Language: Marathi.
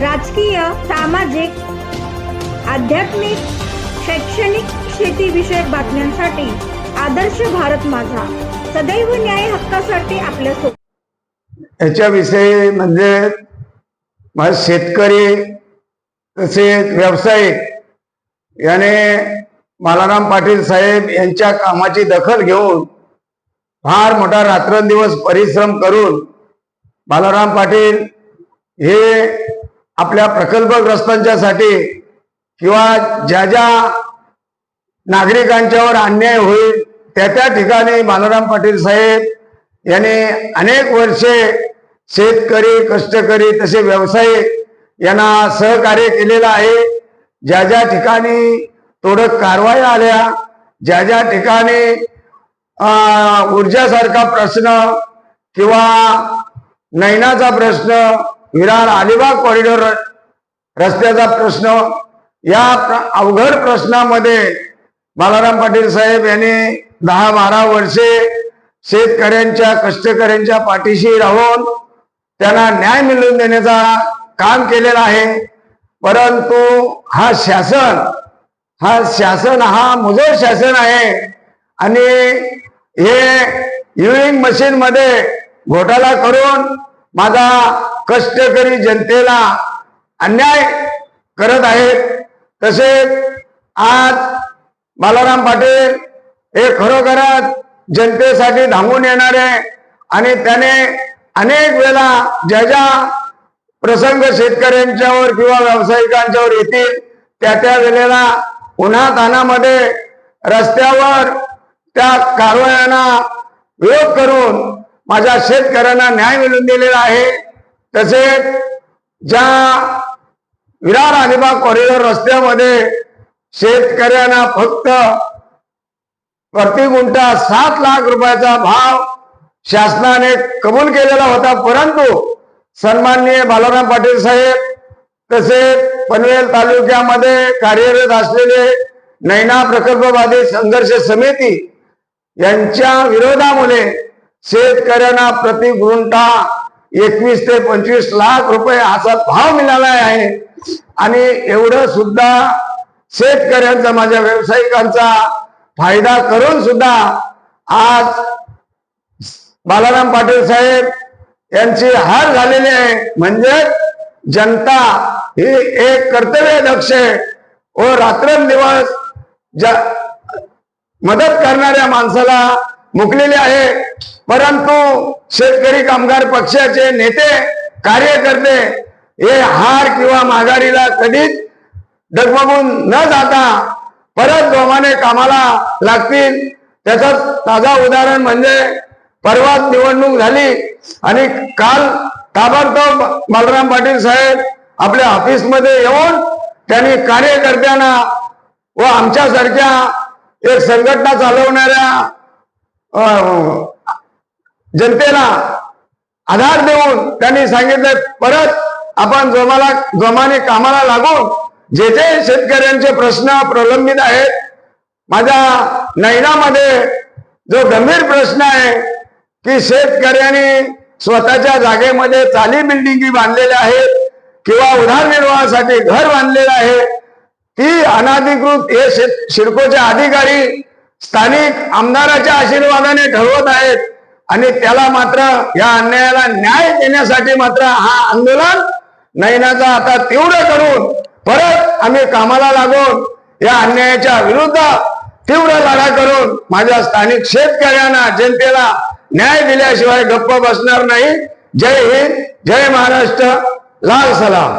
राजकीय सामाजिक आध्यात्मिक शैक्षणिक शेतीविषयक बातम्यांसाठी आदर्श भारत माझा. सदैव न्याय हक्कासाठी आपल्यासोबत याच्याविषयी म्हणजे मग शेतकरी तसेच व्यावसायिक याने बालाराम पाटील साहेब यांच्या कामाची दखल घेऊन फार मोठा रात्रंदिवस परिश्रम करून बालाराम पाटील हे आपल्या प्रकल्पग्रस्तांच्यासाठी किंवा ज्या ज्या नागरिकांच्यावर अन्याय होईल त्या त्या ठिकाणी बालाराम पाटील साहेब यांनी अनेक वर्षे शेतकरी कष्टकरी तसे व्यावसायिक यांना सहकार्य केलेलं आहे. ज्या ज्या ठिकाणी तोडक कारवाई आल्या ज्या ज्या ठिकाणी ऊर्जासारखा प्रश्न किंवा नैनाचा प्रश्न विरार अलिबाग कॉरिडॉर रस्त्याचा प्रश्न. या प्र- अवघड प्रश्नामध्ये बालाराम पाटील साहेब यांनी दहा बारा वर्षे शेतकऱ्यांच्या कष्टकऱ्यांच्या पाठीशी राहून त्यांना न्याय मिळवून देण्याचा काम केलेला आहे. परंतु हा शासन हा शासन हा मुजोर शासन आहे आणि हे युईंग मशीन मध्ये घोटाळा करून माझा कष्टकरी जनतेला अन्याय करत आहेत. तसेच आज बालाराम पाटील हे खरोखरच जनतेसाठी धावून येणारे आणि त्याने अनेक वेळा ज्या ज्या प्रसंग शेतकऱ्यांच्यावर किंवा व्यावसायिकांच्यावर येतील त्या त्या वेळेला उन्हा तानामध्ये रस्त्यावर त्या कारवायांना विरोध करून माझ्या शेतकऱ्यांना न्याय मिळवून दिलेला आहे. तसेच ज्या विरार अलिबाग कॉरिडॉर रस्त्यामध्ये शेतकऱ्यांना फक्त प्रति गुंठा सात लाख रुपयाचा भाव शासनाने कबूल केलेला होता. परंतु सन्माननीय बालाराम पाटील साहेब तसेच पनवेल तालुक्यामध्ये कार्यरत असलेले नैना प्रकल्पवादी संघर्ष समिती यांच्या विरोधामुळे शेतकऱ्यांना प्रति गुंठा एकवीस ते पंचवीस लाख रुपये असा भाव मिळाला आहे. आणि एवढं सुद्धा शेतकऱ्यांचा माझ्या व्यावसायिकांचा फायदा करून सुद्धा आज बालाराम पाटील साहेब यांची हार झालेली आहे. म्हणजे जनता ही एक कर्तव्य दक्ष व रात्रंदिवस ज- मदत करणाऱ्या माणसाला मुकलेले आहे. परंतु शेतकरी कामगार पक्षाचे नेते कार्यकर्ते हे हार किंवा माघारीला कधीच डगमगून न जाता परत जोमाने कामाला लागतील. त्याचं ताजा उदाहरण म्हणजे परवाच निवडणूक झाली आणि काल ताबडतोब बलराम पाटील साहेब आपल्या ऑफिसमध्ये येऊन त्यांनी कार्यकर्त्यांना व आमच्यासारख्या एक संघटना चालवणाऱ्या जनतेला आधार देऊन त्यांनी सांगितलं परत आपण जोमाला जोमाने कामाला लागून जे जे शेतकऱ्यांचे प्रश्न प्रलंबित आहेत माझ्या नैनामध्ये जो गंभीर प्रश्न आहे की शेतकऱ्यांनी स्वतःच्या जागेमध्ये चाली बिल्डिंगी बांधलेल्या आहेत किंवा उदारनिर्वाहासाठी घर बांधलेलं आहे ती अनाधिकृत हे शेत शिडकोचे अधिकारी स्थानिक आमदाराच्या आशीर्वादाने ठरवत आहेत. आणि त्याला मात्र या अन्यायाला न्याय देण्यासाठी मात्र हा आंदोलन नैनाचा आता तीव्र करून परत आम्ही कामाला लागून या अन्यायाच्या विरुद्ध तीव्र लढा करून माझ्या स्थानिक शेतकऱ्यांना जनतेला न्याय दिल्याशिवाय गप्प बसणार नाही. जय हिंद जय महाराष्ट्र लाल सलाम.